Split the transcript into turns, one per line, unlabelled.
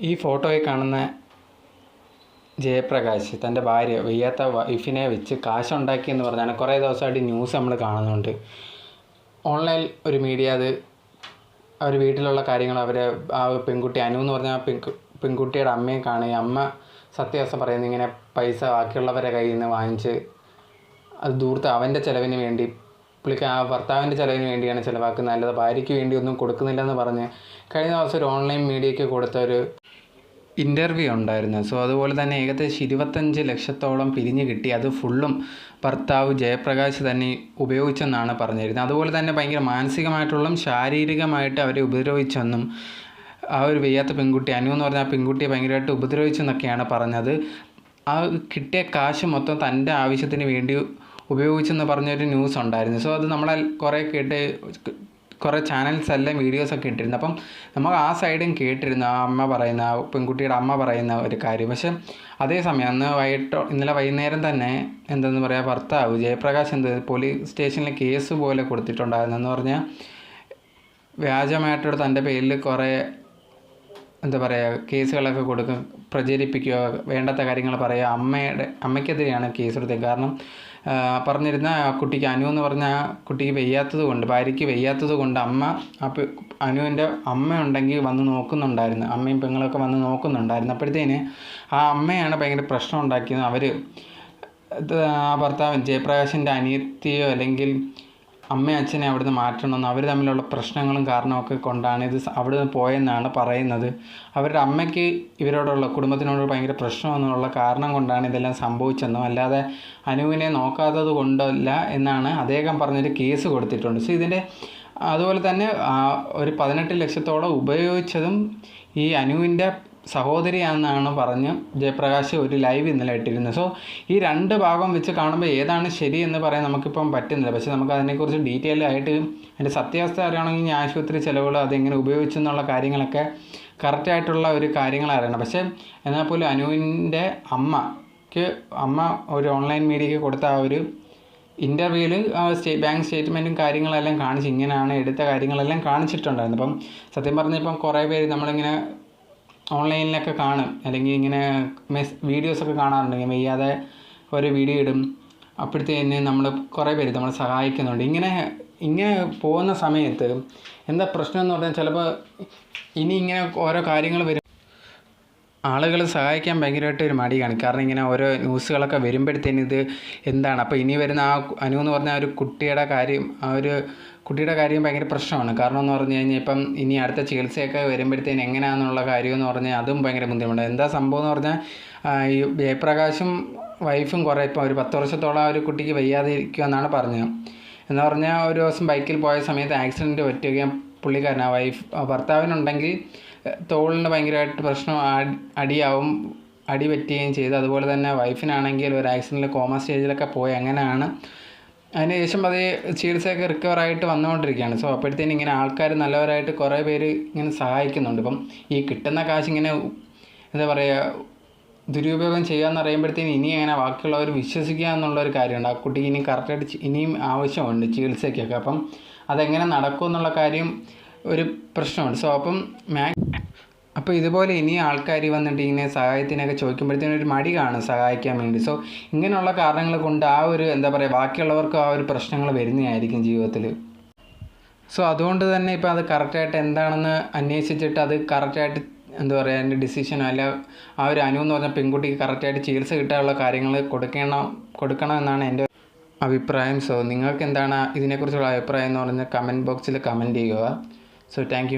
ഈ ഫോട്ടോയിൽ കാണുന്ന ജയപ്രകാശ് തന്റെ ഭാര്യ വയ്യാത്ത വൈഫിനെ വെച്ച് കാശുണ്ടാക്കി എന്ന് പറഞ്ഞാണ് കുറേ ദിവസമായിട്ട് ന്യൂസ് നമ്മൾ കാണുന്നുണ്ട്. ഓൺലൈൻ ഒരു മീഡിയ അത് അവർ വീട്ടിലുള്ള കാര്യങ്ങൾ അവർ ആ പെൺകുട്ടി അനു എന്ന് പറഞ്ഞ പെൺകുട്ടിയുടെ അമ്മയെ കാണുകയും അമ്മ സത്യാവസ്ഥ പറയുന്നത് ഇങ്ങനെ പൈസ ബാക്കിയുള്ളവരെ കയ്യിൽ നിന്ന് വാങ്ങിച്ച് അത് ദൂർത്ത് അവന്റെ ചിലവിന് വേണ്ടി പുള്ളിക്ക് ആ ഭർത്താവിന്റെ ചിലവിന് വേണ്ടിയാണ് ചിലവാക്കുന്നത്. അല്ലാതെ ഭാര്യയ്ക്ക് വേണ്ടി ഒന്നും കൊടുക്കുന്നില്ലെന്ന് പറഞ്ഞ് കഴിഞ്ഞ ദിവസം ഒരു ഓൺലൈൻ മീഡിയയ്ക്ക് കൊടുത്ത ഒരു ഇന്റർവ്യൂ ഉണ്ടായിരുന്നു. സോ അതുപോലെ തന്നെ ഏകദേശം ഇരുപത്തഞ്ച് ലക്ഷത്തോളം പിരിഞ്ഞ് കിട്ടി. അത് ഫുള്ളും ഭർത്താവ് ജയപ്രകാശ് തന്നെ ഉപയോഗിച്ചെന്നാണ് പറഞ്ഞിരുന്നത്. അതുപോലെ തന്നെ ഭയങ്കര മാനസികമായിട്ടുള്ള ശാരീരികമായിട്ട് അവരെ ഉപദ്രവിച്ചെന്നും ആ ഒരു വയ്യാത്ത പെൺകുട്ടി അനു എന്ന് പറഞ്ഞ ആ പെൺകുട്ടിയെ ഭയങ്കരമായിട്ട് ഉപദ്രവിച്ചെന്നൊക്കെയാണ് പറഞ്ഞത്. ആ കിട്ടിയ കാശ് മൊത്തം തന്റെ ആവശ്യത്തിന് വേണ്ടി ഉപയോഗിച്ചെന്ന് പറഞ്ഞൊരു ന്യൂസ് ഉണ്ടായിരുന്നു. സോ അത് നമ്മളെ കുറേ കേട്ട് കുറേ ചാനൽസ് എല്ലാം വീഡിയോസൊക്കെ ഇട്ടിരുന്നു അപ്പം നമ്മൾ ആ സൈഡും കേട്ടിരുന്നു ആ അമ്മ പറയുന്ന ആ പെൺകുട്ടിയുടെ അമ്മ പറയുന്ന ഒരു കാര്യം. പക്ഷേ അതേസമയം അന്ന് വൈകിട്ട് ഇന്നലെ വൈകുന്നേരം തന്നെ എന്തെന്ന് പറയുക ഭർത്താവ് ജയപ്രകാശ് എന്ത് പോലീസ് സ്റ്റേഷനിൽ കേസ് പോലെ കൊടുത്തിട്ടുണ്ടായിരുന്നു എന്ന് പറഞ്ഞാൽ വ്യാജമായിട്ടൊരു തന്റെ പേരിൽ കുറേ എന്താ പറയുക കേസുകളൊക്കെ കൊടുക്കും പ്രചരിപ്പിക്കുക വേണ്ടാത്ത കാര്യങ്ങൾ പറയുക അമ്മയുടെ അമ്മയ്ക്കെതിരെയാണ് കേസ് എടുത്തത് കാരണം പറഞ്ഞിരുന്ന ആ കുട്ടിക്ക് അനു എന്ന് പറഞ്ഞ ആ കുട്ടിക്ക് വെയ്യാത്തത് കൊണ്ട് ഭാര്യയ്ക്ക് വെയ്യാത്തത് കൊണ്ട് അമ്മ ആ അനുവിന്റെ അമ്മ ഉണ്ടെങ്കിൽ വന്ന് നോക്കുന്നുണ്ടായിരുന്നു. അമ്മയും പെങ്ങളൊക്കെ വന്ന് നോക്കുന്നുണ്ടായിരുന്നു. അപ്പോഴത്തേന് ആ അമ്മയാണ് ഭയങ്കര പ്രശ്നം ഉണ്ടാക്കിയത്. അവർ ഭർത്താവ് ജയപ്രകാശിന്റെ അനിയത്തിയോ അല്ലെങ്കിൽ അമ്മയും അച്ഛനെ അവിടുന്ന് മാറ്റണമെന്ന് അവർ തമ്മിലുള്ള പ്രശ്നങ്ങളും കാരണമൊക്കെ കൊണ്ടാണ് ഇത് അവിടെ അവിടുന്ന് പോയെന്നാണ് പറയുന്നത്. അവരുടെ അമ്മയ്ക്ക് ഇവരോടുള്ള കുടുംബത്തിനോട് ഭയങ്കര പ്രശ്നമെന്നുള്ള കാരണം കൊണ്ടാണ് ഇതെല്ലാം സംഭവിച്ചെന്നും അല്ലാതെ അനുവിനെ നോക്കാത്തത് കൊണ്ടല്ല എന്നാണ് അദ്ദേഹം പറഞ്ഞൊരു കേസ് കൊടുത്തിട്ടുണ്ട്. സോ ഇതിന്റെ അതുപോലെ തന്നെ ഒരു പതിനെട്ട് ലക്ഷത്തോളം ഉപയോഗിച്ചതും ഈ അനുവിന്റെ സഹോദരിയാണെന്നാണ് പറഞ്ഞ് ജയപ്രകാശ് ഒരു ലൈവ് ഇന്നലെ ഇട്ടിരുന്നത്. സോ ഈ രണ്ട് ഭാഗം വെച്ച് കാണുമ്പോൾ ഏതാണ് ശരി എന്ന് പറയാൻ നമുക്കിപ്പം പറ്റുന്നില്ല. പക്ഷേ നമുക്ക് അതിനെക്കുറിച്ച് ഡീറ്റെയിൽ ആയിട്ട് അതിന്റെ സത്യാവസ്ഥ അറിയണമെങ്കിൽ ആശുപത്രി ചിലവുകൾ അതെങ്ങനെ ഉപയോഗിച്ചു എന്നുള്ള കാര്യങ്ങളൊക്കെ കറക്റ്റായിട്ടുള്ള ഒരു കാര്യങ്ങൾ അറിയണം പക്ഷേ എന്നാൽ പോലും അനുവിന്റെ അമ്മയ്ക്ക് അമ്മ ഒരു ഓൺലൈൻ മീഡിയയ്ക്ക് കൊടുത്ത ആ ഒരു ഇന്റർവ്യൂവിൽ സ്റ്റേ ബാങ്ക് സ്റ്റേറ്റ്മെന്റും കാര്യങ്ങളെല്ലാം കാണിച്ച് ഇങ്ങനെയാണ് എടുത്ത കാര്യങ്ങളെല്ലാം കാണിച്ചിട്ടുണ്ടായിരുന്നു. അപ്പം സത്യം പറഞ്ഞാൽ ഇപ്പം കുറേ പേര് നമ്മളിങ്ങനെ ഓൺലൈനിലൊക്കെ കാണും. അല്ലെങ്കിൽ ഇങ്ങനെ മെസ് വീഡിയോസൊക്കെ കാണാറുണ്ട്. വയ്യാതെ ഒരു വീഡിയോ ഇടും. അപ്പോഴത്തേന് നമ്മൾ കുറേ പേര് നമ്മളെ സഹായിക്കുന്നുണ്ട്. ഇങ്ങനെ ഇങ്ങനെ പോകുന്ന സമയത്ത് എന്താ പ്രശ്നം എന്ന് പറഞ്ഞാൽ ചിലപ്പോൾ ഇനി ഇങ്ങനെ ഓരോ കാര്യങ്ങൾ വരും. ആളുകൾ സഹായിക്കാൻ ഭയങ്കരമായിട്ട് ഒരു മടിയാണ് കാരണം ഇങ്ങനെ ഓരോ ന്യൂസുകളൊക്കെ വരുമ്പോഴത്തേന് ഇത് എന്താണ്? അപ്പോൾ ഇനി വരുന്ന ആ അനു എന്ന് പറഞ്ഞ ഒരു കുട്ടിയുടെ കാര്യം ആ ഒരു കുട്ടിയുടെ കാര്യം ഭയങ്കര പ്രശ്നമാണ്. കാരണം എന്ന് പറഞ്ഞു കഴിഞ്ഞാൽ ഇപ്പം ഇനി അടുത്ത ചികിത്സയൊക്കെ വരുമ്പോഴത്തേന് എങ്ങനെയാണെന്നുള്ള കാര്യം എന്ന് പറഞ്ഞാൽ അതും ഭയങ്കര ബുദ്ധിമുട്ടാണ് എന്താ സംഭവം എന്ന് പറഞ്ഞാൽ ഈ ജയപ്രകാശും വൈഫും കുറേ ഇപ്പം ഒരു പത്ത് വർഷത്തോളം ആ ഒരു കുട്ടിക്ക് വയ്യാതെ ഇരിക്കുമെന്നാണ് പറഞ്ഞത്. എന്ന് പറഞ്ഞാൽ ഒരു ദിവസം ബൈക്കിൽ പോയ സമയത്ത് ആക്സിഡന്റ് പറ്റുകയും പുള്ളിക്കാരൻ ആ വൈഫ് ഭർത്താവിനുണ്ടെങ്കിൽ തോളിന് ഭയങ്കരമായിട്ട് പ്രശ്നം അടി- അടിയാവും അടി പറ്റുകയും ചെയ്തു. അതുപോലെ തന്നെ വൈഫിനാണെങ്കിൽ ഒരു ആക്സിഡന്റിൽ കോമ സ്റ്റേജിലൊക്കെ പോയി. അങ്ങനെയാണ്. അതിന് ശേഷം അത് ചികിത്സയൊക്കെ റിക്കവർ ആയിട്ട് വന്നുകൊണ്ടിരിക്കുകയാണ്. സോ അപ്പോഴത്തേനും ഇങ്ങനെ ആൾക്കാർ നല്ലവരായിട്ട് കുറേ പേര് ഇങ്ങനെ സഹായിക്കുന്നുണ്ട്. ഇപ്പം ഈ കിട്ടുന്ന കാശ് ഇങ്ങനെ എന്താ പറയുക ദുരുപയോഗം ചെയ്യാന്ന് പറയുമ്പോഴത്തേന് ഇനി അങ്ങനെ ബാക്കിയുള്ളവർ വിശ്വസിക്കുക എന്നുള്ളൊരു കാര്യമുണ്ട്. ആ കുട്ടിക്ക് ഇനി കറക്റ്റായിട്ട് ഇനിയും ആവശ്യമുണ്ട് ചികിത്സയ്ക്കൊക്കെ. അപ്പം അതെങ്ങനെ നടക്കും എന്നുള്ള കാര്യം ഒരു പ്രശ്നമുണ്ട്. സോ അപ്പം മാ അപ്പോൾ ഇതുപോലെ ഇനി ആൾക്കാർ വന്നിട്ട് ഇങ്ങനെ സഹായത്തിനൊക്കെ ചോദിക്കുമ്പോഴത്തേനും ഒരു മടി കാണും സഹായിക്കാൻ വേണ്ടി. സോ ഇങ്ങനെയുള്ള കാരണങ്ങൾ കൊണ്ട് ആ ഒരു എന്താ പറയുക ബാക്കിയുള്ളവർക്കും ആ ഒരു പ്രശ്നങ്ങൾ വരുന്നതായിരിക്കും ജീവിതത്തിൽ സോ അതുകൊണ്ട് തന്നെ ഇപ്പോൾ അത് കറക്റ്റായിട്ട് എന്താണെന്ന് അന്വേഷിച്ചിട്ട് അത് കറക്റ്റായിട്ട് എന്താ പറയുക അതിന്റെ ഡിസിഷൻ അല്ല ആ ഒരു അനു എന്ന് പറഞ്ഞ പെൺകുട്ടിക്ക് കറക്റ്റായിട്ട് ചികിത്സ കിട്ടാനുള്ള കാര്യങ്ങൾ കൊടുക്കണം കൊടുക്കണം എന്നാണ് എന്റെ അഭിപ്രായം. സോ നിങ്ങൾക്ക് എന്താണ് ഇതിനെക്കുറിച്ചുള്ള അഭിപ്രായം എന്ന് പറഞ്ഞാൽ കമന്റ് ബോക്സിൽ കമന്റ് ചെയ്യുക. So thank